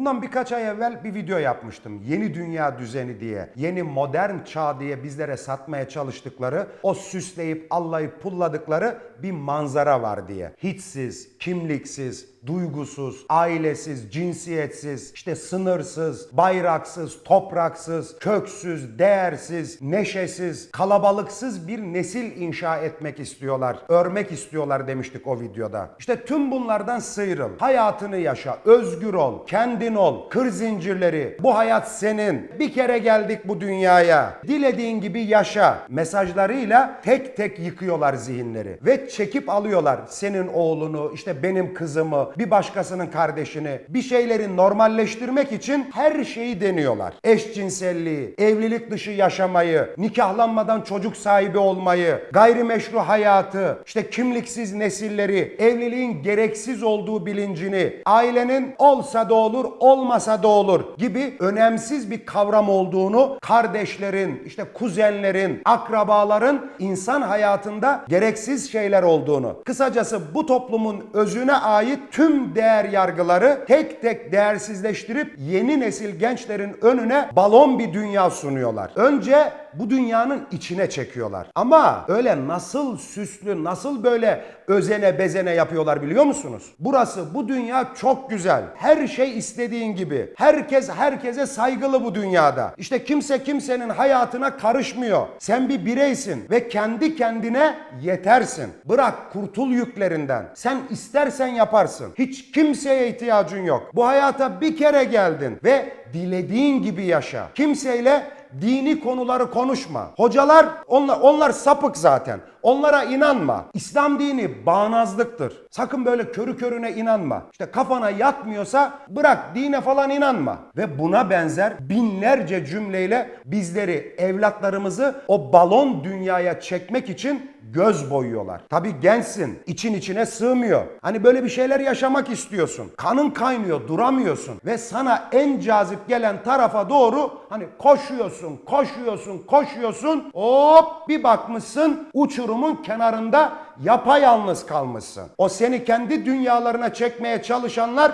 Bundan birkaç ay evvel bir video yapmıştım. Yeni dünya düzeni diye, yeni modern çağ diye bizlere satmaya çalıştıkları, o süsleyip allayıp pulladıkları bir manzara var diye. Hiçsiz, kimliksiz, duygusuz, ailesiz, cinsiyetsiz, işte sınırsız, bayraksız, topraksız, köksüz, değersiz, neşesiz, kalabalıksız bir nesil inşa etmek istiyorlar. Örmek istiyorlar demiştik o videoda. İşte tüm bunlardan sıyrıl. Hayatını yaşa, özgür ol, kendin ol. Kır zincirleri. Bu hayat senin. Bir kere geldik bu dünyaya. Dilediğin gibi yaşa mesajlarıyla tek tek yıkıyorlar zihinleri ve çekip alıyorlar senin oğlunu, işte benim kızımı, bir başkasının kardeşini. Bir şeyleri normalleştirmek için her şeyi deniyorlar. Eşcinselliği, evlilik dışı yaşamayı, nikahlanmadan çocuk sahibi olmayı, gayrimeşru hayatı, işte kimliksiz nesilleri, evliliğin gereksiz olduğu bilincini, ailenin olsa da olur, olmasa da olur gibi önemsiz bir kavram olduğunu kardeşlerin, işte kuzenlerin, akrabaların insan hayatında gereksiz şeyler olduğunu, kısacası bu toplumun özüne ait tüm değer yargıları tek tek değersizleştirip yeni nesil gençlerin önüne balon bir dünya sunuyorlar. Önce bu dünyanın içine çekiyorlar. Ama öyle nasıl süslü, nasıl böyle özene bezene yapıyorlar biliyor musunuz? Burası, bu dünya çok güzel. Her şey istediğin gibi. Herkes herkese saygılı bu dünyada. İşte kimse kimsenin hayatına karışmıyor. Sen bir bireysin ve kendi kendine yetersin. Bırak kurtul yüklerinden. Sen istersen yaparsın. Hiç kimseye ihtiyacın yok. Bu hayata bir kere geldin ve dilediğin gibi yaşa. Kimseyle dini konuları konuşma. Hocalar onlar onlar sapık zaten. Onlara inanma. İslam dini bağnazlıktır. Sakın böyle körü körüne inanma. İşte kafana yatmıyorsa bırak dine falan inanma. Ve buna benzer binlerce cümleyle bizleri, evlatlarımızı o balon dünyaya çekmek için göz boyuyorlar. Tabii gençsin, için içine sığmıyor. Hani böyle bir şeyler yaşamak istiyorsun. Kanın kaynıyor, duramıyorsun ve sana en cazip gelen tarafa doğru hani koşuyorsun, koşuyorsun, koşuyorsun. Hop bir bakmışsın uçurumun kenarında yapayalnız kalmışsın. O seni kendi dünyalarına çekmeye çalışanlar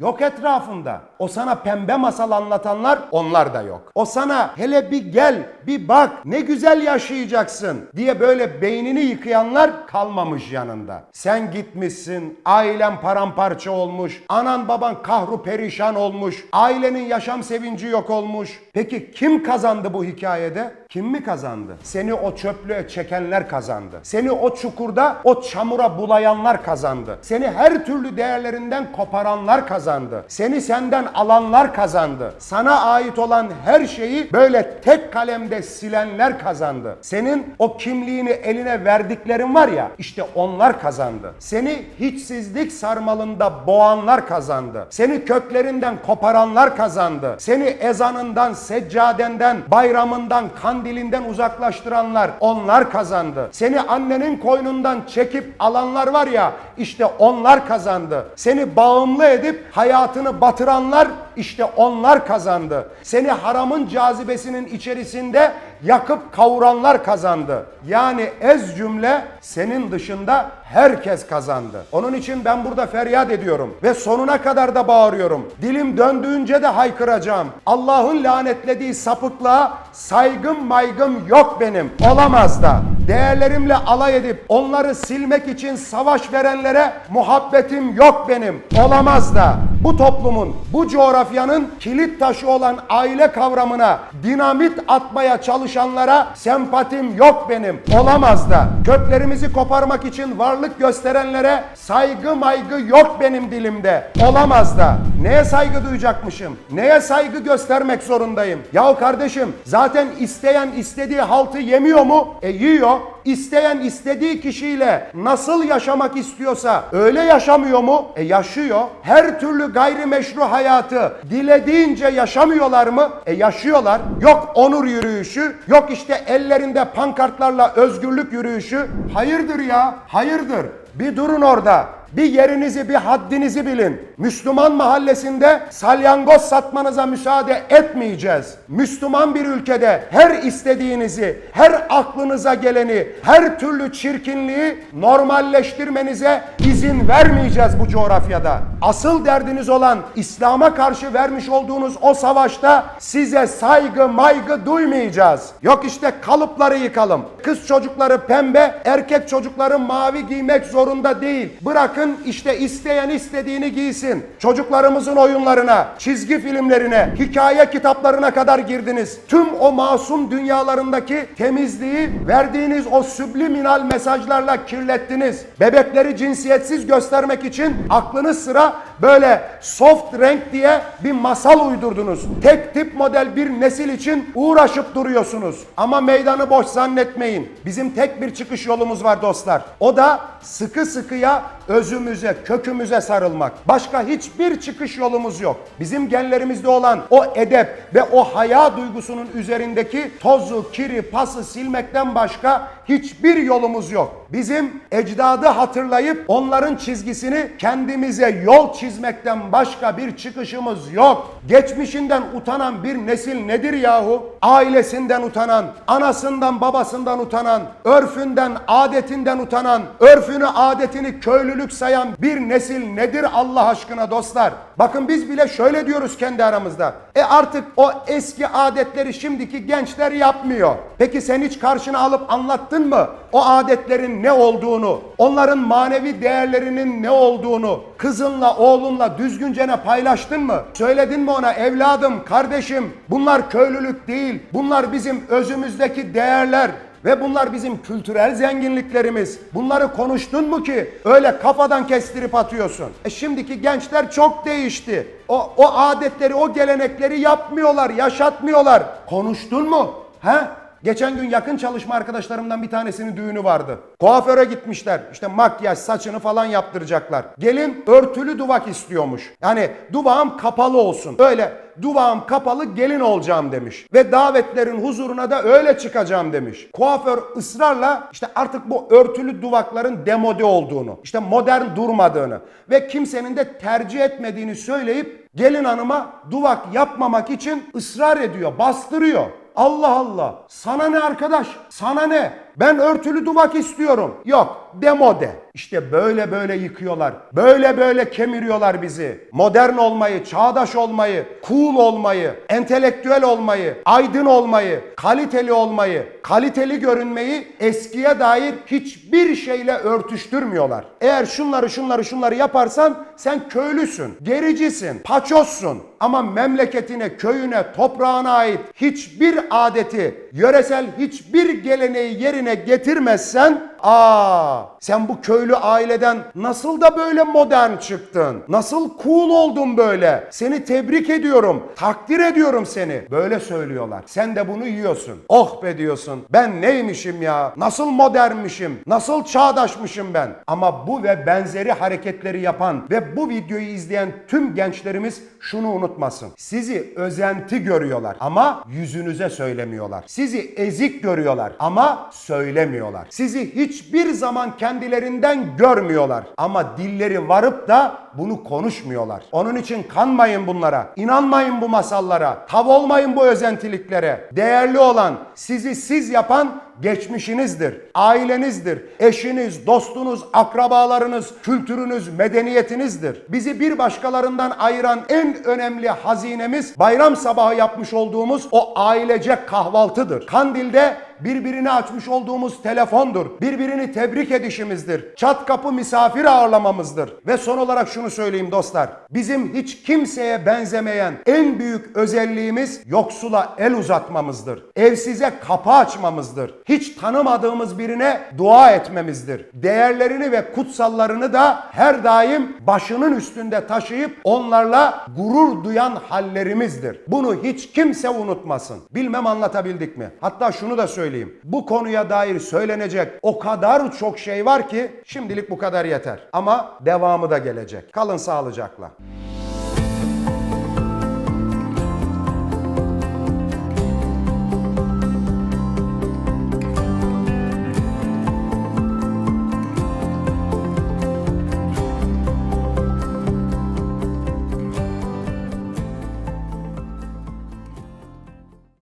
Yok etrafında. O sana pembe masal anlatanlar onlar da yok. O sana hele bir gel bir bak ne güzel yaşayacaksın diye böyle beynini yıkayanlar kalmamış yanında. Sen gitmişsin ailen paramparça olmuş. Anan baban kahru perişan olmuş. Ailenin yaşam sevinci yok olmuş. Peki kim kazandı bu hikayede? Kim mi kazandı? Seni o çöplüğe çekenler kazandı. Seni o çukurda o çamura bulayanlar kazandı. Seni her türlü değerlerinden koparanlar kazandı. Seni senden alanlar kazandı. Sana ait olan her şeyi böyle tek kalemde silenler kazandı. Senin o kimliğini eline verdiklerin var ya işte onlar kazandı. Seni hiçsizlik sarmalında boğanlar kazandı. Seni köklerinden koparanlar kazandı. Seni ezanından, seccadenden, bayramından, kandilinden uzaklaştıranlar onlar kazandı. Seni annenin koynundan çekip alanlar var ya işte onlar kazandı. Seni bağımlı edip hayatını batıranlar işte onlar kazandı. Seni haramın cazibesinin içerisinde yakıp kavuranlar kazandı. Yani ez cümle senin dışında herkes kazandı. Onun için ben burada feryat ediyorum ve sonuna kadar da bağırıyorum. Dilim döndüğünce de haykıracağım. Allah'ın lanetlediği sapıklığa saygım maygım yok benim. Olamaz da. Değerlerimle alay edip onları silmek için savaş verenlere muhabbetim yok benim. Olamaz da. Bu toplumun, bu coğrafyanın kilit taşı olan aile kavramına dinamit atmaya çalışanlara sempatim yok benim. Olamaz da. Köklerimizi koparmak için varlık gösterenlere saygı maygı yok benim dilimde. Olamaz da. Neye saygı duyacakmışım? Neye saygı göstermek zorundayım? Yahu kardeşim zaten isteyen istediği haltı yemiyor mu? E yiyor. İsteyen istediği kişiyle nasıl yaşamak istiyorsa öyle yaşamıyor mu? E yaşıyor. Her türlü gayrimeşru hayatı dilediğince yaşamıyorlar mı? E yaşıyorlar. Yok onur yürüyüşü, yok işte ellerinde pankartlarla özgürlük yürüyüşü. Hayırdır ya? Hayırdır? Bir durun orada. Bir yerinizi, bir haddinizi bilin. Müslüman mahallesinde salyangoz satmanıza müsaade etmeyeceğiz. Müslüman bir ülkede her istediğinizi, her aklınıza geleni, her türlü çirkinliği normalleştirmenize izin vermeyeceğiz bu coğrafyada. Asıl derdiniz olan İslam'a karşı vermiş olduğunuz o savaşta size saygı maygı duymayacağız. Yok işte kalıpları yıkalım. Kız çocukları pembe, erkek çocukları mavi giymek zorunda değil. Bırakın işte isteyen istediğini giysin. Çocuklarımızın oyunlarına, çizgi filmlerine, hikaye kitaplarına kadar girdiniz. Tüm o masum dünyalarındaki temizliği verdiğiniz o subliminal mesajlarla kirlettiniz. Bebekleri cinsiyetsiz göstermek için aklınız sıra böyle soft renk diye bir masal uydurdunuz. Tek tip model bir nesil için uğraşıp duruyorsunuz. Ama meydanı boş zannetmeyin. Bizim tek bir çıkış yolumuz var dostlar. O da sıkı sıkıya özümüze, kökümüze sarılmak. Başka hiçbir çıkış yolumuz yok. Bizim genlerimizde olan o edep ve o haya duygusunun üzerindeki tozu, kiri, pası silmekten başka hiçbir yolumuz yok. Bizim ecdadı hatırlayıp onların çizgisini kendimize yol çizmekten başka bir çıkışımız yok. Geçmişinden utanan bir nesil nedir yahu? Ailesinden utanan, anasından babasından utanan, örfünden, adetinden utanan, örfünü, adetini köylülük sayan bir nesil nedir Allah aşkına dostlar? Bakın biz bile şöyle diyoruz kendi aramızda. E artık o eski adetleri şimdiki gençler yapmıyor. Peki sen hiç karşına alıp anlattın mı? O adetlerin ne olduğunu, onların manevi değerlerinin ne olduğunu kızınla, oğlunla düzgüncene paylaştın mı? Söyledin mi ona evladım, kardeşim bunlar köylülük değil. Bunlar bizim özümüzdeki değerler. Ve bunlar bizim kültürel zenginliklerimiz. Bunları konuştun mu ki öyle kafadan kestirip atıyorsun? E şimdiki gençler çok değişti. O, o adetleri, o gelenekleri yapmıyorlar, yaşatmıyorlar. Konuştun mu? He? Geçen gün yakın çalışma arkadaşlarımdan bir tanesinin düğünü vardı. Kuaföre gitmişler. İşte makyaj, saçını falan yaptıracaklar. Gelin örtülü duvak istiyormuş. Yani duvağım kapalı olsun. Öyle duvağım kapalı gelin olacağım demiş. Ve davetlerin huzuruna da öyle çıkacağım demiş. Kuaför ısrarla işte artık bu örtülü duvakların demode olduğunu, işte modern durmadığını ve kimsenin de tercih etmediğini söyleyip gelin hanıma duvak yapmamak için ısrar ediyor, bastırıyor. Allah Allah. Sana ne arkadaş? Sana ne? Ben örtülü duvak istiyorum. Yok, demode. İşte böyle böyle yıkıyorlar. Böyle böyle kemiriyorlar bizi. Modern olmayı, çağdaş olmayı, cool olmayı, entelektüel olmayı, aydın olmayı, kaliteli olmayı, kaliteli görünmeyi eskiye dair hiçbir şeyle örtüştürmüyorlar. Eğer şunları şunları şunları yaparsan sen köylüsün, gericisin, paçozsun. Ama memleketine, köyüne, toprağına ait hiçbir adeti, yöresel hiçbir geleneği yerine getirmezsen aa sen bu köylü aileden nasıl da böyle modern çıktın? Nasıl cool oldun böyle? Seni tebrik ediyorum. Takdir ediyorum seni. Böyle söylüyorlar. Sen de bunu yiyorsun. Oh be diyorsun. Ben neymişim ya? Nasıl modernmişim? Nasıl çağdaşmışım ben? Ama bu ve benzeri hareketleri yapan ve bu videoyu izleyen tüm gençlerimiz şunu unutmasın. Sizi özenti görüyorlar ama yüzünüze söylemiyorlar. Sizi ezik görüyorlar ama söylemiyorlar. Sizi hiçbir zaman kendilerinden görmüyorlar ama dilleri varıp da bunu konuşmuyorlar. Onun için kanmayın bunlara. İnanmayın bu masallara. Tav olmayın bu özentiliklere. Değerli olan, sizi siz yapan geçmişinizdir, ailenizdir, eşiniz, dostunuz, akrabalarınız, kültürünüz, medeniyetinizdir. Bizi bir başkalarından ayıran en önemli hazinemiz bayram sabahı yapmış olduğumuz o ailecek kahvaltıdır. Kandil'de birbirine açmış olduğumuz telefondur. Birbirini tebrik edişimizdir. Çat kapı misafir ağırlamamızdır. Ve son olarak şunu söyleyeyim dostlar. Bizim hiç kimseye benzemeyen en büyük özelliğimiz yoksula el uzatmamızdır. Evsize kapı açmamızdır. Hiç tanımadığımız birine dua etmemizdir. Değerlerini ve kutsallarını da her daim başının üstünde taşıyıp onlarla gurur duyan hallerimizdir. Bunu hiç kimse unutmasın. Bilmem anlatabildik mi? Hatta şunu da söyleyeyim. Bu konuya dair söylenecek o kadar çok şey var ki şimdilik bu kadar yeter. Ama devamı da gelecek. Kalın sağlıcakla.